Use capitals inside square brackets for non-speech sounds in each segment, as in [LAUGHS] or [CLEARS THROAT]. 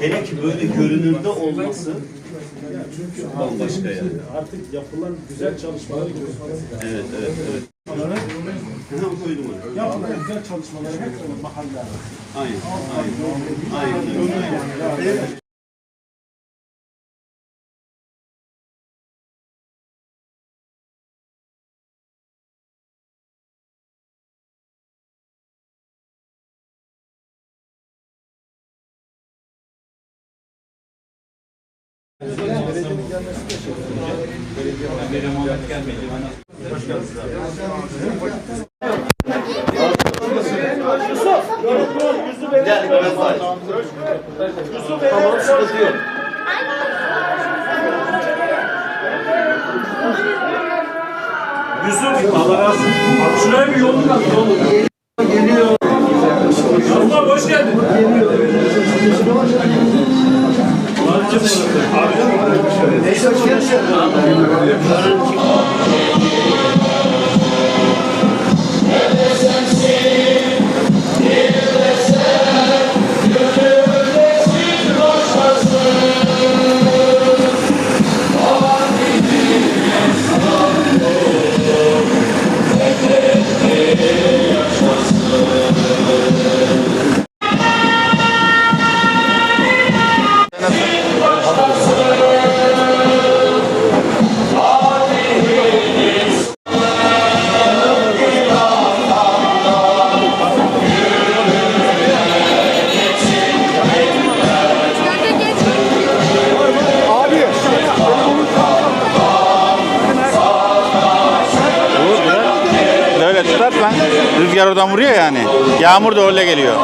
Hele ki böyle görünürde olması Çünkü bambaşka yani. artık yapılan güzel çalışmaları görüyoruz. Evet, evet, evet. Hemen koydum onu. Yapılan güzel çalışmaları hep mahalle. Aynen, aynen. Aynen, öyle, aynen. Belediyenin gelmesi de şey. Yusuf Allah razı olsun. Şuraya bir kaz. Yolu. Geliyor. Yusuf abi hoş geldin. Böyle oradan vuruyor yani. Yağmur da öyle geliyor.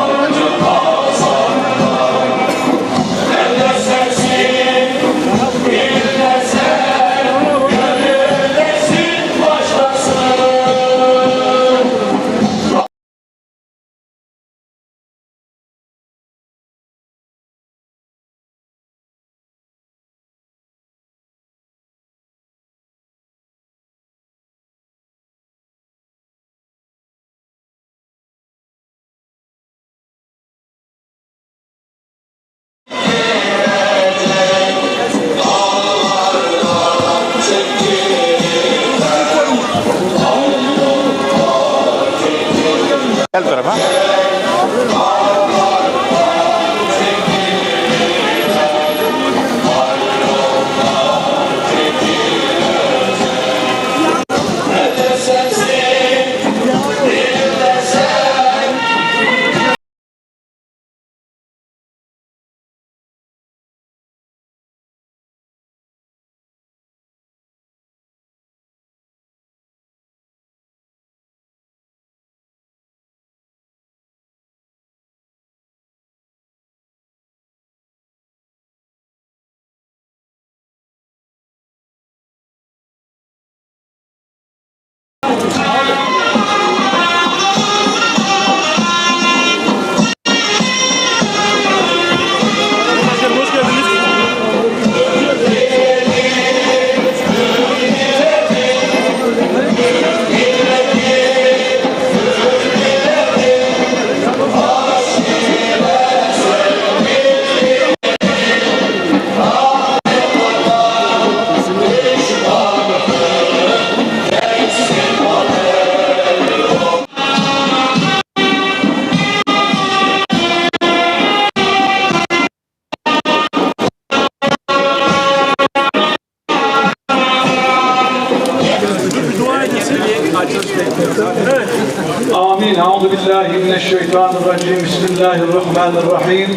الرحيم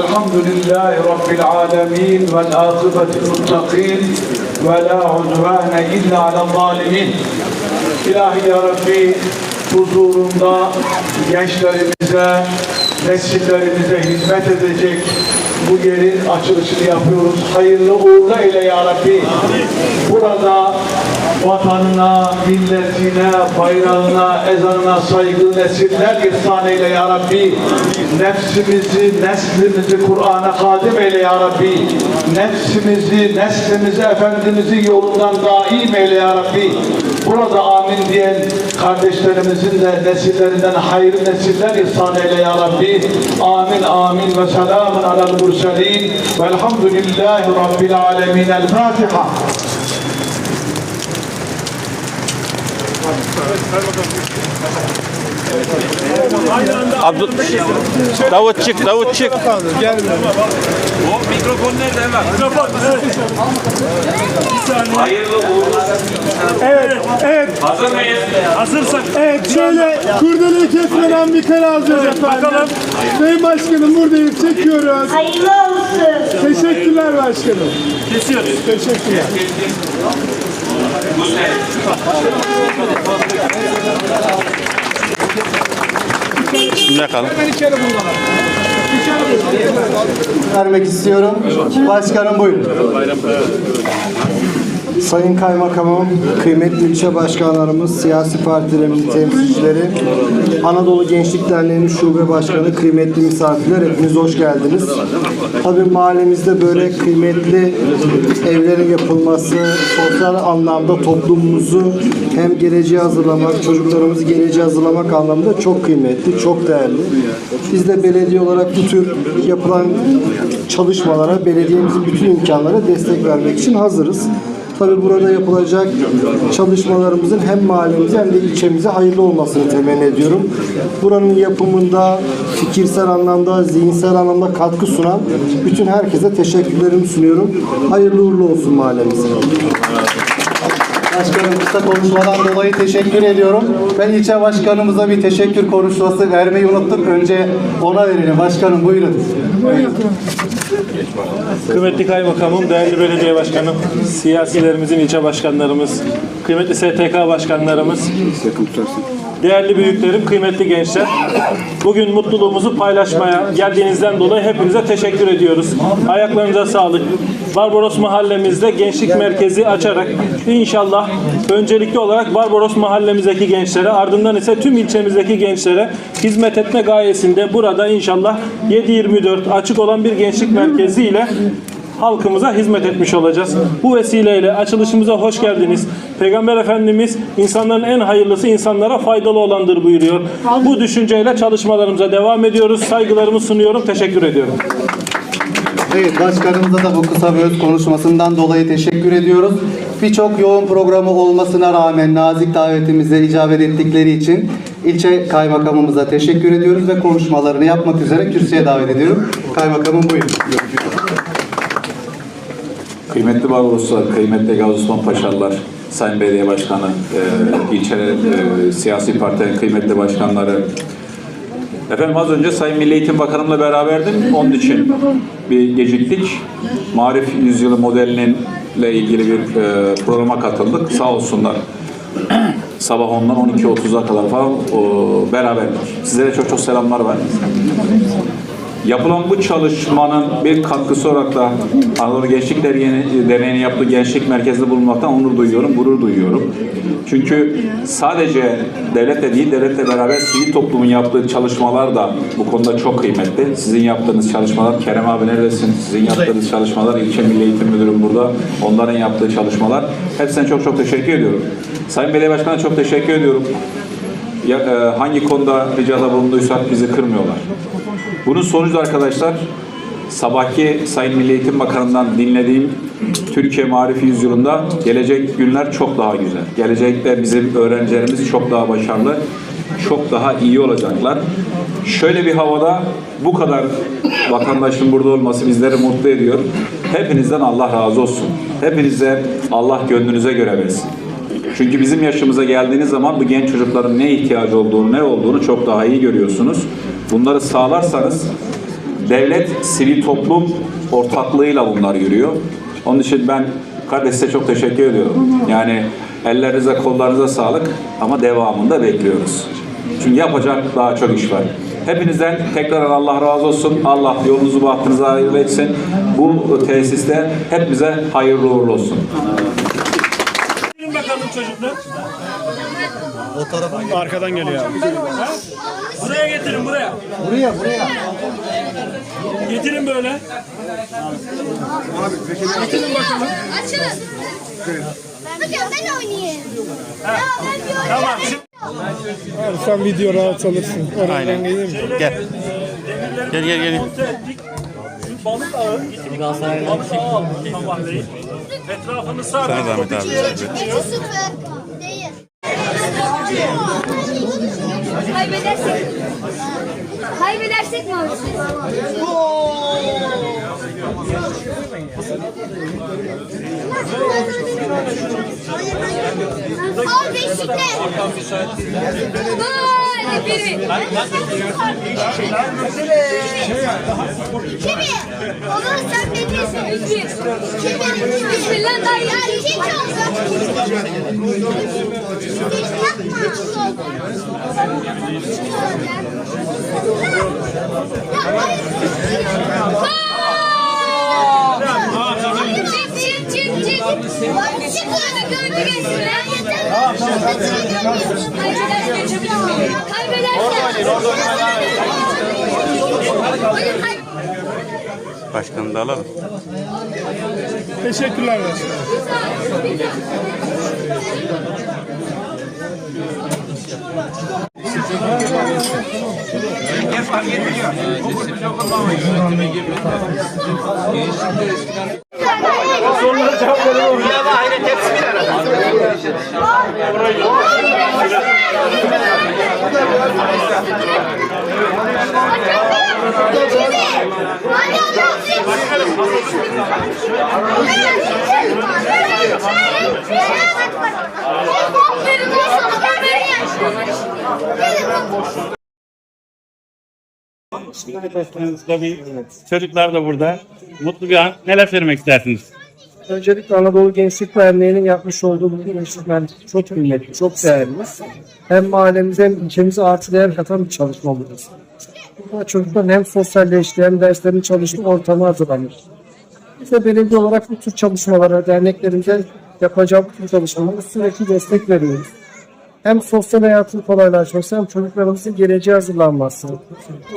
الحمد لله رب العالمين والعاقبة للمتقين ولا عدوان إلا على الظالمين İlahi Ya Rabbi huzurunda gençlerimize, nesillerimize hizmet edecek bu yerin açılışını yapıyoruz. Hayırlı uğurlu eyle Ya Rabbi. Burada vatanına, milletine, bayrağına, ezanına saygılı nesiller ihsan eyle ya Rabbi. Nefsimizi, neslimizi Kur'an'a kadim eyle ya Rabbi. Nefsimizi, neslimizi, Efendimizin yolundan daim eyle ya Rabbi. Burada amin diyen kardeşlerimizin de nesillerinden hayırlı nesiller ihsan eyle ya Rabbi. Amin amin ve selamun alel murselin velhamdülillahi rabbil alemin. El Fatiha. Abdül... Davut çık, Davut çık. O mikrofon nerede hemen? Mikrofon. Hayırlı uğurlu. Evet, evet, Hazır mıyız? hazırsak. Evet, şöyle kurdeleyi kesmeden bir karar alacağız efendim. bakalım. Sayın Başkanım buradayız, çekiyoruz. Hayırlı olsun. Teşekkürler başkanım. Kesiyoruz. Teşekkürler. Bismillah kalın. vermek istiyorum. Başkanım buyurun. Sayın Kaymakamım, kıymetli ilçe başkanlarımız, siyasi partilerimizin temsilcileri, Anadolu Gençlik Derneği'nin şube başkanı, kıymetli misafirler, hepiniz hoş geldiniz. Tabii mahallemizde böyle kıymetli evlerin yapılması, sosyal anlamda toplumumuzu hem geleceğe hazırlamak, çocuklarımızı geleceğe hazırlamak anlamında çok kıymetli, çok değerli. Biz de belediye olarak bu tür yapılan çalışmalara, belediyemizin bütün imkanlara destek vermek için hazırız. Tabii burada yapılacak çalışmalarımızın hem mahallemize hem de ilçemize hayırlı olmasını temenni ediyorum. Buranın yapımında fikirsel anlamda, zihinsel anlamda katkı sunan bütün herkese teşekkürlerimi sunuyorum. Hayırlı uğurlu olsun mahallemize. Başkanım kısa konuşmadan dolayı teşekkür ediyorum. Ben ilçe başkanımıza bir teşekkür konuşması vermeyi unuttum. Önce ona verelim. Başkanım buyurun. Kıymetli Kaymakamım, değerli belediye başkanım, siyasilerimizin ilçe başkanlarımız, kıymetli STK başkanlarımız, değerli büyüklerim, kıymetli gençler. Bugün mutluluğumuzu paylaşmaya geldiğinizden dolayı hepinize teşekkür ediyoruz. Ayaklarınıza sağlık. Barbaros mahallemizde gençlik merkezi açarak inşallah öncelikli olarak Barbaros mahallemizdeki gençlere ardından ise tüm ilçemizdeki gençlere hizmet etme gayesinde burada inşallah 7-24 açık olan bir gençlik merkezi ile halkımıza hizmet etmiş olacağız. Bu vesileyle açılışımıza hoş geldiniz. Peygamber Efendimiz insanların en hayırlısı insanlara faydalı olandır buyuruyor. Bu düşünceyle çalışmalarımıza devam ediyoruz. Saygılarımı sunuyorum. Teşekkür ediyorum. Evet, başkanımıza da bu kısa ve öz konuşmasından dolayı teşekkür ediyoruz. Birçok yoğun programı olmasına rağmen nazik davetimize icabet ettikleri için ilçe kaymakamımıza teşekkür ediyoruz ve konuşmalarını yapmak üzere kürsüye davet ediyorum. Kaymakamım buyurun. Kıymetli Barbaroslar, kıymetli Gazi Osman Paşalılar, Sayın Belediye Başkanı, e, ilçeler, e, siyasi partilerin kıymetli başkanları. Efendim az önce Sayın Milli Eğitim Bakanımla beraberdim. Onun için bir geciktik. Marif Yüzyılı modelinin ile ilgili bir e, programa katıldık. Sağ olsunlar. Sabah 10'dan 12.30'a kadar falan o, beraberdik. Sizlere çok çok selamlar var. Yapılan bu çalışmanın bir katkısı olarak da Anadolu Gençlik Derneği'nin yaptığı gençlik merkezinde bulunmaktan onur duyuyorum, gurur duyuyorum. Çünkü sadece devletle değil, devletle beraber sivil toplumun yaptığı çalışmalar da bu konuda çok kıymetli. Sizin yaptığınız çalışmalar, Kerem abi neredesin? Sizin yaptığınız çalışmalar, ilçe Milli Eğitim Müdürüm burada. Onların yaptığı çalışmalar. Hepsine çok çok teşekkür ediyorum. Sayın Belediye Başkanı'na çok teşekkür ediyorum. Ya, e, hangi konuda ricada bulunduysak bizi kırmıyorlar. Bunun sonucu arkadaşlar sabahki Sayın Milli Eğitim Bakanı'ndan dinlediğim Türkiye Marifi Yüzyılı'nda gelecek günler çok daha güzel. Gelecekte bizim öğrencilerimiz çok daha başarılı, çok daha iyi olacaklar. Şöyle bir havada bu kadar vatandaşın burada olması bizleri mutlu ediyor. Hepinizden Allah razı olsun. Hepinize Allah gönlünüze göre versin. Çünkü bizim yaşımıza geldiğiniz zaman bu genç çocukların ne ihtiyacı olduğunu, ne olduğunu çok daha iyi görüyorsunuz. Bunları sağlarsanız devlet, sivil toplum ortaklığıyla bunlar yürüyor. Onun için ben kardeş çok teşekkür ediyorum. Yani ellerinize, kollarınıza sağlık ama devamında bekliyoruz. Çünkü yapacak daha çok iş var. Hepinizden tekrar Allah razı olsun. Allah yolunuzu bahtınıza hayırlı etsin. Bu tesiste hepimize hayırlı uğurlu olsun. Gelin bakalım çocuklar. Arkadan geliyor abi. Buraya getirin buraya. Buraya, buraya. Getirin böyle. Getirin bakalım. Açın. Hocam ben oynayayım. Ya ben bir oynayayım. Tamam. Şimdi Abi sen video rahat alırsın. Oradan Aynen. Gel. Gel gel gel. Balık ağı. Balık ağı aldık sabahleyin. Etrafını sardık. Sana zahmet abi. İki sıfır. Değil. Kaybedersek. Kaybedersek mi alırız? Al beşikler. Gol biri. Kimi? Olur sen diyorsun? Kimi? Kimi? Lan daha ya iki oldu. Hiç Çık hadi gönlü gelsin. Kaybedersen geçebilir miyim? Kaybedersen. Hayır hayır. Başkanı da alalım. Teşekkürler başkanım. Sorulara cevap verelim. Çocuklar da burada. Mutlu bir an. Neler söylemek istersiniz? Öncelikle Anadolu Gençlik Derneği'nin yapmış olduğu bu gençlik merkezi çok kıymetli, çok değerli. Hem mahallemize hem ilçemize artı değer katan bir çalışma burası. Burada çocukların hem sosyalleştiği hem derslerin çalışma ortamı hazırlanır. Biz de belediye olarak bu tür çalışmalara, derneklerimize yapacağı bu tür çalışmalara sürekli destek veriyoruz. Hem sosyal hayatın kolaylaşması hem çocuklarımızın geleceğe hazırlanması.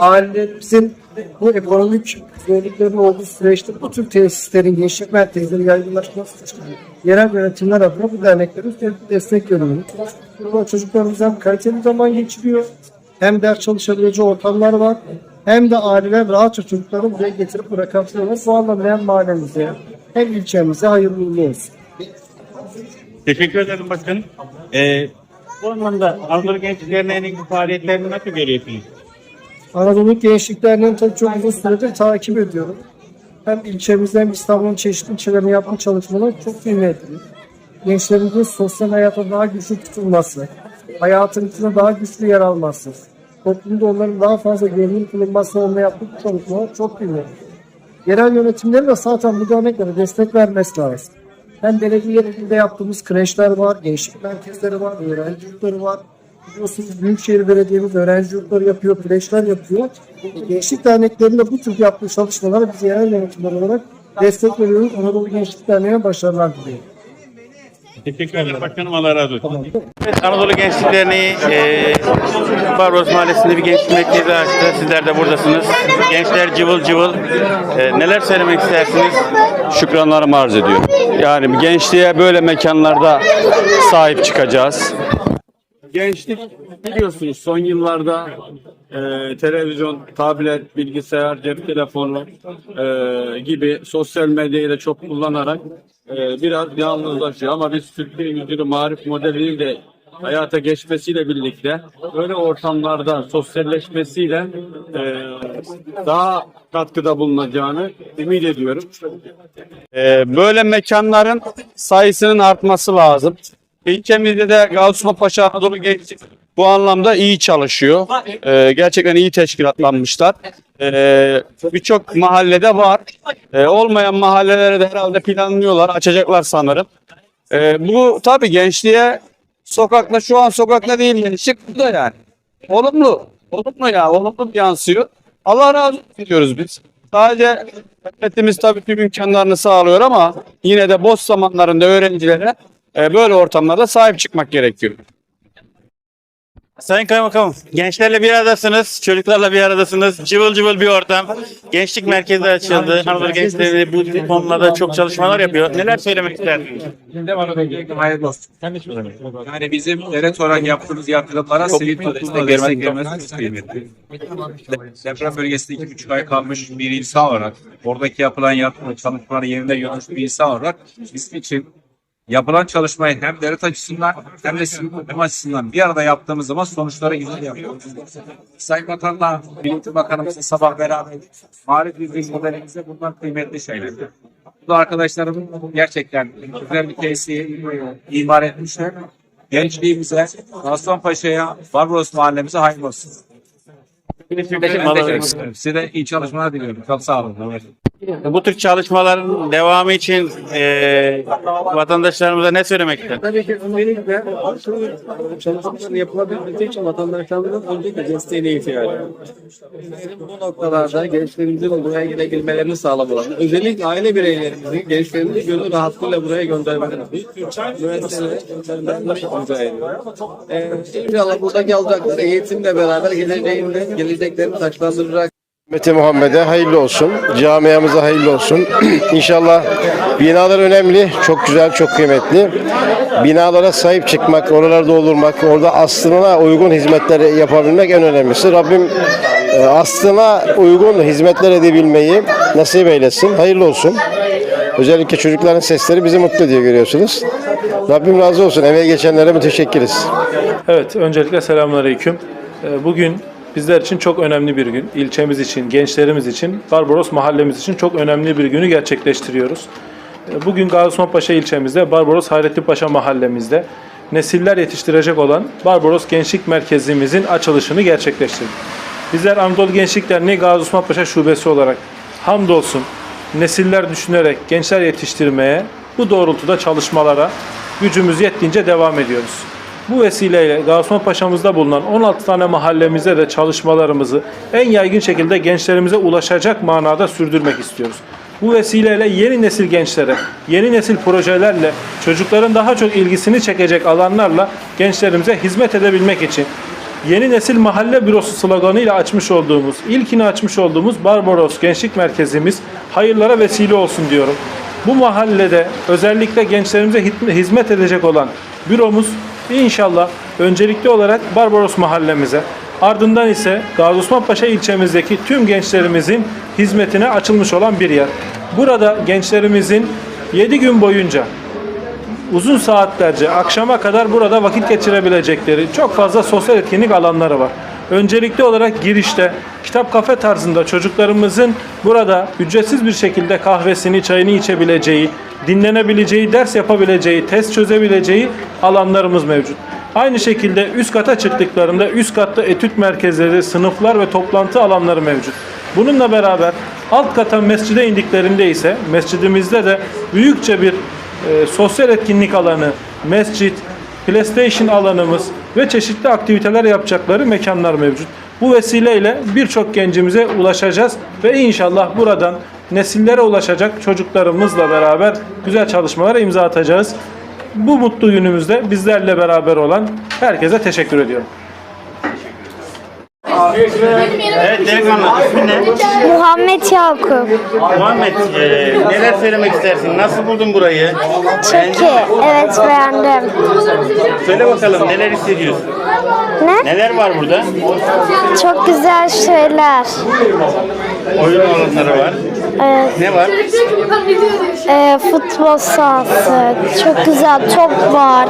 Ailelerimizin bu ekonomik zorlukların olduğu süreçte bu tür tesislerin, gençlik merkezleri yaygınlaşması için yerel yönetimler adına bu derneklerin destek. Burada çocuklarımız hem kaliteli zaman geçiriyor, hem ders çalışabileceği ortamlar var, hem de aileler rahatça çocuklarını buraya getirip bırakabiliyorlar. Bu anlamda hem mahallemize hem ilçemize hayırlı olsun. Teşekkür ederim başkanım. Ee, bu anlamda Anadolu Gençlik Derneği'nin faaliyetlerini nasıl görüyorsunuz? Anadolu Gençlik Derneği'ni tabii çok uzun süredir takip ediyorum. Hem ilçemizde hem İstanbul'un çeşitli ilçelerinde yaptığı çalışmalar çok kıymetli. Gençlerimizin sosyal hayata daha güçlü tutulması, hayatın içinde daha güçlü yer alması, toplumda onların daha fazla görünür kılınması olma yaptığı çalışmalar çok kıymetli. Yerel yönetimlerin de zaten bu derneklere destek vermesi lazım. Hem belediye yerinde yaptığımız kreşler var, gençlik merkezleri var, öğrenci yurtları var. Biliyorsunuz Büyükşehir Belediye'miz öğrenci yurtları yapıyor, kreşler yapıyor. Gençlik derneklerinde bu tür yaptığı çalışmalara biz yerel yönetimler olarak destek veriyoruz. Anadolu Gençlik Derneği'ne başarılar diliyorum. Teşekkür ederim başkanım. Allah razı olsun. Evet, Anadolu Gençlik Derneği e, Barbaros Mahallesi'nde bir gençlik merkezi açtı. Sizler de buradasınız. Gençler cıvıl cıvıl. E, neler söylemek istersiniz? şükranlarımı arz ediyor. Yani gençliğe böyle mekanlarda sahip çıkacağız. Gençlik biliyorsunuz son yıllarda e, televizyon, tablet, bilgisayar, cep telefonu e, gibi sosyal medyayı da çok kullanarak e, biraz yalnızlaşıyor. Ama biz Türkiye Yüzyılı Marif modeliyle de hayata geçmesiyle birlikte böyle ortamlarda sosyalleşmesiyle e, daha katkıda bulunacağını ümit ediyorum. E, böyle mekanların sayısının artması lazım. İlçemizde de Gaussman Paşa Anadolu Gençlik bu anlamda iyi çalışıyor. E, gerçekten iyi teşkilatlanmışlar. E, Birçok mahallede var. E, olmayan mahallelere de herhalde planlıyorlar, açacaklar sanırım. E, bu tabii gençliğe sokakta şu an sokakta değil gençlik burada yani. Olumlu. Olumlu ya. Olumlu yansıyor. Allah razı olsun diyoruz biz. Sadece devletimiz tabii tüm imkanlarını sağlıyor ama yine de boş zamanlarında öğrencilere böyle ortamlarda sahip çıkmak gerekiyor. Sayın Kaymakamım, gençlerle bir aradasınız, çocuklarla bir aradasınız. Cıvıl cıvıl bir ortam. Gençlik merkezi açıldı. Anadolu gençleri bu konularda çok çalışmalar yapıyor. Neler söylemek isterdiniz? Yani bizim devlet olarak yaptığımız yatırımlara sivil toplumda destek vermesi kıymetli. Deprem bölgesinde iki buçuk ay kalmış bir insan olarak, oradaki yapılan yatırım çalışmaları yerinde görmüş bir insan olarak bizim için yapılan çalışmayı hem devlet açısından hem de sivil toplum açısından bir arada yaptığımız zaman sonuçları güzel yapıyoruz. Sayın Bakan'la Milli Bakanımızla sabah beraber marif bir modelimize bunlar kıymetli şeyler. Bu da arkadaşlarımın gerçekten güzel bir tesisi imar etmişler. Gençliğimize, Aslanpaşa'ya, Barbaros mahallemize hayırlı olsun. Teşekkür ederim. Size iyi çalışmalar diliyorum. Çok sağ olun. Bu tür çalışmaların devamı için e, vatandaşlarımıza ne söylemek ister? Tabii ki öncelikle çalışmaların yapılabilmesi için vatandaşlarımızın öncelikle desteğine ihtiyacı var. Bu noktalarda gençlerimizin buraya gidebilmelerini sağlamaları, özellikle aile bireylerimizin gençlerimizi gönül rahatlığıyla buraya göndermeleri müesseselere ediyorum. Ee, inşallah buradaki alacakları eğitimle beraber geleceğinde, geleceklerini taşlandıracak Ümmeti Muhammed'e hayırlı olsun. Camiamıza hayırlı olsun. [CLEARS THROAT] İnşallah binalar önemli. Çok güzel, çok kıymetli. Binalara sahip çıkmak, oraları doldurmak, orada aslına uygun hizmetleri yapabilmek en önemlisi. Rabbim e, aslına uygun hizmetler edebilmeyi nasip eylesin. Hayırlı olsun. Özellikle çocukların sesleri bizi mutlu ediyor görüyorsunuz. Rabbim razı olsun. Emeğe geçenlere müteşekkiriz. Evet, öncelikle selamünaleyküm. Ee, Bugün bizler için çok önemli bir gün. İlçemiz için, gençlerimiz için, Barbaros mahallemiz için çok önemli bir günü gerçekleştiriyoruz. Ee, Bugün Gazi Osman Paşa ilçemizde, Barbaros Hayrettin Paşa mahallemizde nesiller yetiştirecek olan Barbaros Gençlik Merkezimizin açılışını gerçekleştirdik. Bizler Anadolu Gençlik Derneği Gazi Şubesi olarak hamdolsun nesiller düşünerek gençler yetiştirmeye, bu doğrultuda çalışmalara gücümüz yettiğince devam ediyoruz. Bu vesileyle Gazi Paşa'mızda bulunan 16 tane mahallemize de çalışmalarımızı en yaygın şekilde gençlerimize ulaşacak manada sürdürmek istiyoruz. Bu vesileyle yeni nesil gençlere, yeni nesil projelerle, çocukların daha çok ilgisini çekecek alanlarla gençlerimize hizmet edebilmek için Yeni Nesil Mahalle Bürosu sloganıyla açmış olduğumuz, ilkini açmış olduğumuz Barbaros Gençlik Merkezimiz hayırlara vesile olsun diyorum. Bu mahallede özellikle gençlerimize hizmet edecek olan büromuz inşallah öncelikli olarak Barbaros mahallemize, ardından ise Gazi Osman Paşa ilçemizdeki tüm gençlerimizin hizmetine açılmış olan bir yer. Burada gençlerimizin 7 gün boyunca uzun saatlerce akşama kadar burada vakit geçirebilecekleri çok fazla sosyal etkinlik alanları var. Öncelikli olarak girişte kitap kafe tarzında çocuklarımızın burada ücretsiz bir şekilde kahvesini, çayını içebileceği, dinlenebileceği, ders yapabileceği, test çözebileceği alanlarımız mevcut. Aynı şekilde üst kata çıktıklarında üst katta etüt merkezleri, sınıflar ve toplantı alanları mevcut. Bununla beraber alt kata mescide indiklerinde ise mescidimizde de büyükçe bir e, sosyal etkinlik alanı, mescit, PlayStation alanımız ve çeşitli aktiviteler yapacakları mekanlar mevcut. Bu vesileyle birçok gencimize ulaşacağız ve inşallah buradan nesillere ulaşacak çocuklarımızla beraber güzel çalışmalara imza atacağız. Bu mutlu günümüzde bizlerle beraber olan herkese teşekkür ediyorum. Evet delikanlı ismin ne? Muhammed Yakup. Muhammed e, neler söylemek istersin? Nasıl buldun burayı? Çok iyi. Evet beğendim. Söyle bakalım neler hissediyorsun? Ne? Neler var burada? Çok güzel şeyler. Oyun alanları var. Evet. Ne var? Ee, futbol sahası. Çok güzel top var.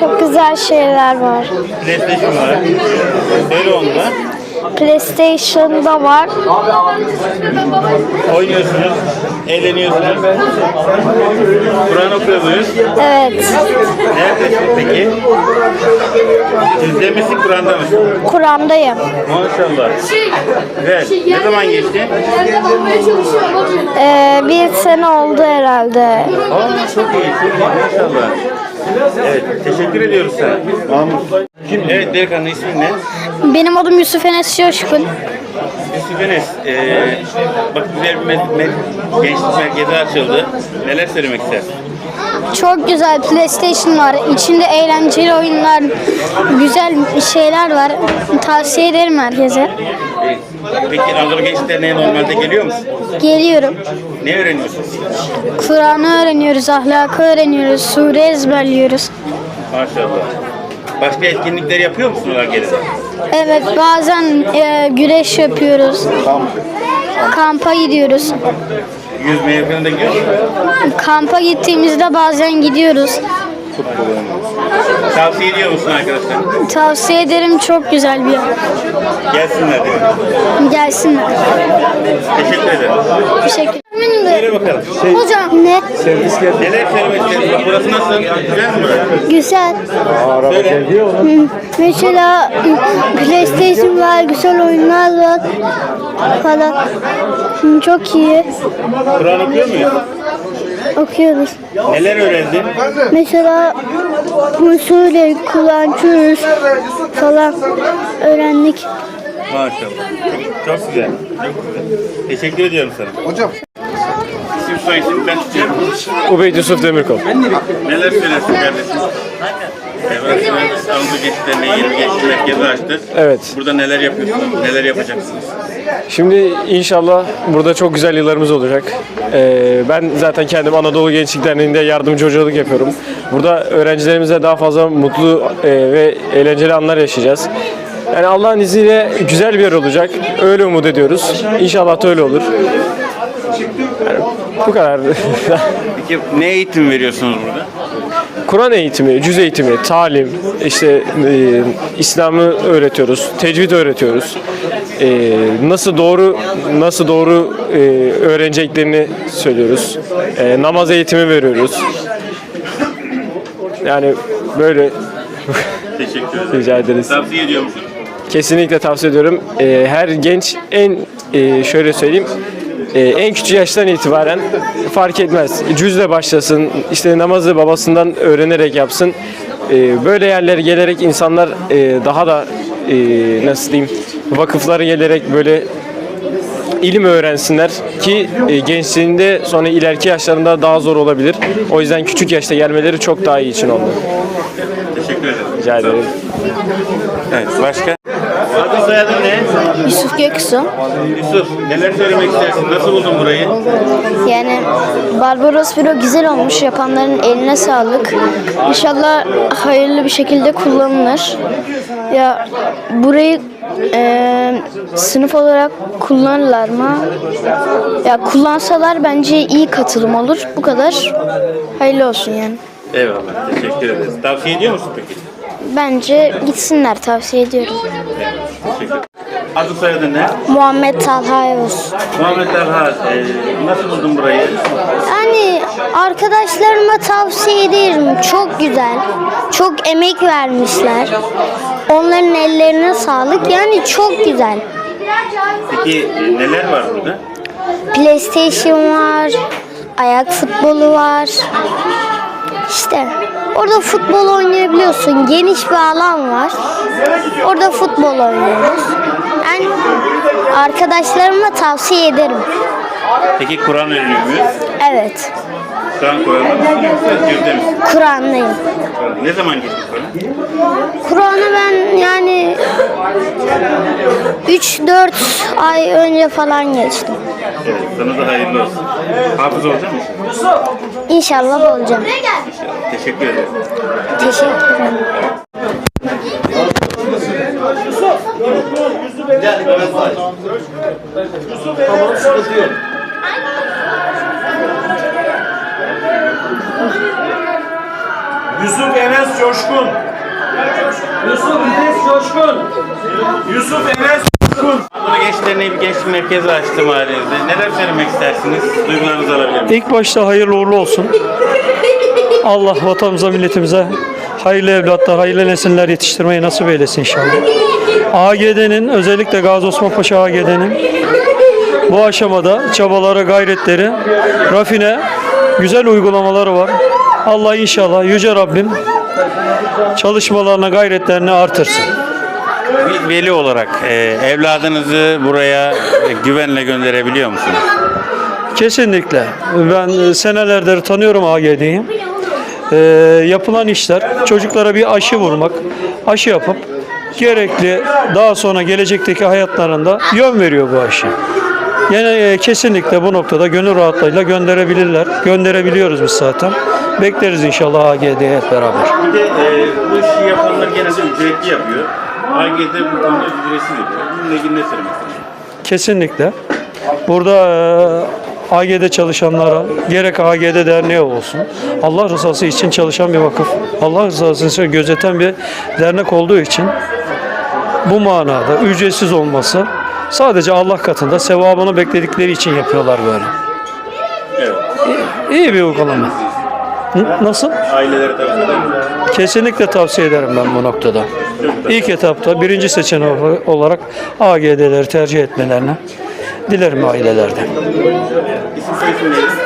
Çok güzel şeyler var. PlayStation var. Söyle onu da. PlayStation'da var. Oynuyorsunuz, eğleniyorsunuz. Kur'an okuyor muyuz? Evet. Neredesin peki? Sizde misin, Kur'an'da mısın? Kur'an'dayım. Maşallah. Evet. Ne zaman geçti? Ee, bir sene oldu herhalde. Aa, çok iyi, çok iyi. Maşallah. Evet, teşekkür ediyoruz sana. Kim? Evet, delikanlı ismin ne? Benim adım Yusuf Enes Coşkun. Yusuf Enes, eee bak güzel bir me- me- gençlik merkezi açıldı. Neler söylemek istersin? Çok güzel PlayStation var. İçinde eğlenceli oyunlar, güzel şeyler var. Tavsiye ederim herkese. Peki Anadolu Gençlik Derneği normalde geliyor musun? Geliyorum. Ne öğreniyorsun? Kur'an'ı öğreniyoruz, ahlakı öğreniyoruz, sure ezberliyoruz. Maşallah. Başka etkinlikler yapıyor musun olarak gelip? Evet, bazen e, güreş yapıyoruz. Kampa gidiyoruz. Yüzmeye falan da gidiyor musun? Kampa gittiğimizde bazen gidiyoruz. Tavsiye ediyor musun arkadaşlar? Tavsiye ederim çok güzel bir yer. Gelsinler diye. Gelsinler. Teşekkür ederim. Teşekkür Söyle bakalım. Hocam ne? Neler söylemek? Bak burası nasıl? Güzel mi? Güzel. Söyle. Hı, Mesela hı, PlayStation var, güzel oyunlar var falan. Çok iyi. Kur'an okuyor muyuz? Okuyoruz. Neler öğrendin? Mesela Musule, Kur'an, Çürüz falan öğrendik. Maşallah. Çok, çok güzel. Çok güzel. Teşekkür ediyorum sana. Hocam. İsim ben tutuyorum. Ubeyt Yusuf Demirkol. Neler söylersin kardeşim? Anadolu Gençlik Derneği yeni gençlik merkezi açtı. Evet. Burada neler yapıyorsunuz? Neler yapacaksınız? Şimdi inşallah burada çok güzel yıllarımız olacak. Ee, ben zaten kendim Anadolu Gençlik Derneği'nde yardımcı hocalık yapıyorum. Burada öğrencilerimize daha fazla mutlu e, ve eğlenceli anlar yaşayacağız. Yani Allah'ın izniyle güzel bir yer olacak. Öyle umut ediyoruz. İnşallah da öyle olur. Yani bu kadar. [LAUGHS] Peki ne eğitim veriyorsunuz burada? Kur'an eğitimi, cüz eğitimi, talim, işte e, İslam'ı öğretiyoruz, tecvid öğretiyoruz. E, nasıl doğru nasıl doğru e, öğreneceklerini söylüyoruz. E, namaz eğitimi veriyoruz. Yani böyle Teşekkür [LAUGHS] ederim. rica ederiz. Tavsiye ediyor musun? Kesinlikle tavsiye ediyorum. Ee, her genç en e, şöyle söyleyeyim e, en küçük yaştan itibaren fark etmez. Cüzle başlasın, işte namazı babasından öğrenerek yapsın. E, böyle yerlere gelerek insanlar e, daha da e, nasıl diyeyim vakıflara gelerek böyle ilim öğrensinler ki e, gençliğinde sonra ileriki yaşlarında daha zor olabilir. O yüzden küçük yaşta gelmeleri çok daha iyi için oldu. Teşekkür ederim. Rica ederim. Evet, başka? Adın soyadın ne? Yusuf Göksu. Yusuf, neler söylemek istersin? Nasıl buldun burayı? Yani Barbaros Büro güzel olmuş. Yapanların eline sağlık. İnşallah hayırlı bir şekilde kullanılır. Ya burayı e, sınıf olarak kullanırlar mı? Ya kullansalar bence iyi katılım olur. Bu kadar. Hayırlı olsun yani. Eyvallah, teşekkür ederiz. Tavsiye ediyor musun peki? Bence gitsinler tavsiye ediyorum. Adın soyadın ne? Muhammed Talha Yavuz. Muhammed Talha, e, nasıl buldun burayı? Yani arkadaşlarıma tavsiye ederim. Çok güzel. Çok emek vermişler. Onların ellerine sağlık. Yani çok güzel. Peki e, neler var burada? PlayStation var. Ayak futbolu var. İşte orada futbol oynayabiliyorsun. Geniş bir alan var. Orada futbol oynuyoruz. Ben arkadaşlarıma tavsiye ederim. Peki Kur'an öğreniyor muyuz? Evet. Şu an Kur'an'da mısın? Kur'an'dayım. Ne zaman gittin Kur'an? Kur'an'ı ben yani 3-4 ay önce falan geçtim. Evet, sana da hayırlı olsun. Hafız olacak mısın? İnşallah olacağım. İnşallah. Teşekkür ederim. Teşekkür ederim. Yusuf Enes Coşkun. Yusuf Enes Coşkun. Yusuf Enes Coşkun. Anadolu Gençlik Derneği bir gençlik merkezi açtı mahallemizde. Neler söylemek istersiniz? Duygularınızı alabilir miyim? İlk başta hayırlı uğurlu olsun. Allah vatanımıza, milletimize hayırlı evlatlar, hayırlı nesiller yetiştirmeyi nasip eylesin inşallah. AGD'nin özellikle Gazi Osman Paşa AGD'nin bu aşamada çabaları, gayretleri, rafine, güzel uygulamaları var. Allah inşallah Yüce Rabbim çalışmalarına, gayretlerini artırsın. veli olarak e, evladınızı buraya e, güvenle gönderebiliyor musunuz? Kesinlikle. Ben e, senelerdir tanıyorum AGD'yi. Ee, yapılan işler çocuklara bir aşı vurmak, aşı yapıp gerekli daha sonra gelecekteki hayatlarında yön veriyor bu aşı. Yine e, kesinlikle bu noktada gönül rahatlığıyla gönderebilirler. Gönderebiliyoruz biz zaten. Bekleriz inşallah AGD'ye hep beraber. Bir de e, bu işi yapanlar genelde ücretli yapıyor. AG'de bu konuda ücretsiz yapıyor. Bununla ilgili ne söylemek istiyorsunuz? Kesinlikle. Burada e, AGD çalışanlara gerek AGD derneği olsun. Allah rızası için çalışan bir vakıf. Allah rızası için gözeten bir dernek olduğu için bu manada ücretsiz olması sadece Allah katında sevabını bekledikleri için yapıyorlar böyle. Evet. İyi bir uygulama. N- Nasıl? Ailelere tavsiye eder misiniz? Kesinlikle tavsiye ederim ben bu noktada. İlk etapta birinci seçenek olarak AGD'leri tercih etmelerini dilerim ailelerden.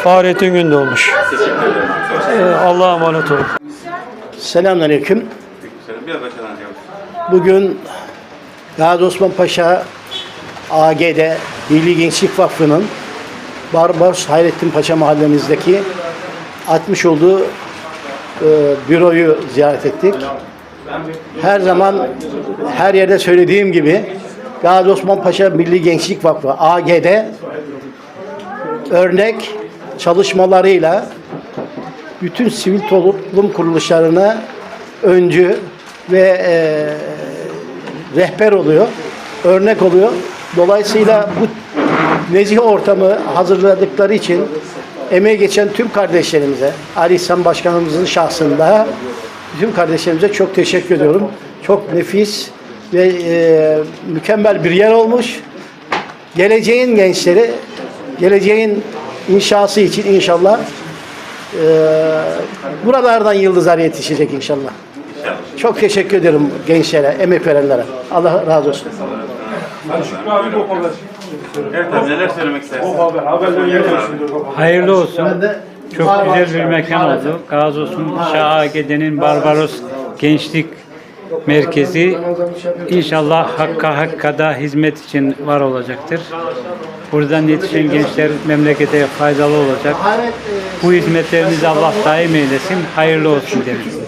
Fahrettin Gündoğmuş. Ee, Allah'a emanet olun. Selamünaleyküm. Bugün Gazi Osman Paşa AG'de Milli Gençlik Vakfı'nın Barbaros Hayrettin Paşa mahallemizdeki açmış olduğu e, büroyu ziyaret ettik. Her zaman her yerde söylediğim gibi Gazi Osman Paşa Milli Gençlik Vakfı AG'de örnek çalışmalarıyla bütün sivil toplum kuruluşlarına öncü ve e, rehber oluyor, örnek oluyor. Dolayısıyla bu nezih ortamı hazırladıkları için emeği geçen tüm kardeşlerimize, Ali İhsan Başkanımızın şahsında tüm kardeşlerimize çok teşekkür ediyorum. Çok nefis ve e, mükemmel bir yer olmuş. Geleceğin gençleri, geleceğin inşası için inşallah e, buralardan yıldızlar yetişecek inşallah. Çok teşekkür ederim gençlere, emek verenlere. Allah razı olsun. Evet abi neler söylemek istersiniz? Hayırlı olsun. Çok güzel bir mekan oldu. Gazi Osman Şah AGD'nin Barbaros Gençlik Merkezi İnşallah Hakka Hakka'da hizmet için var olacaktır. Buradan yetişen gençler memlekete faydalı olacak. Bu hizmetlerinizi Allah daim eylesin. Hayırlı olsun derim.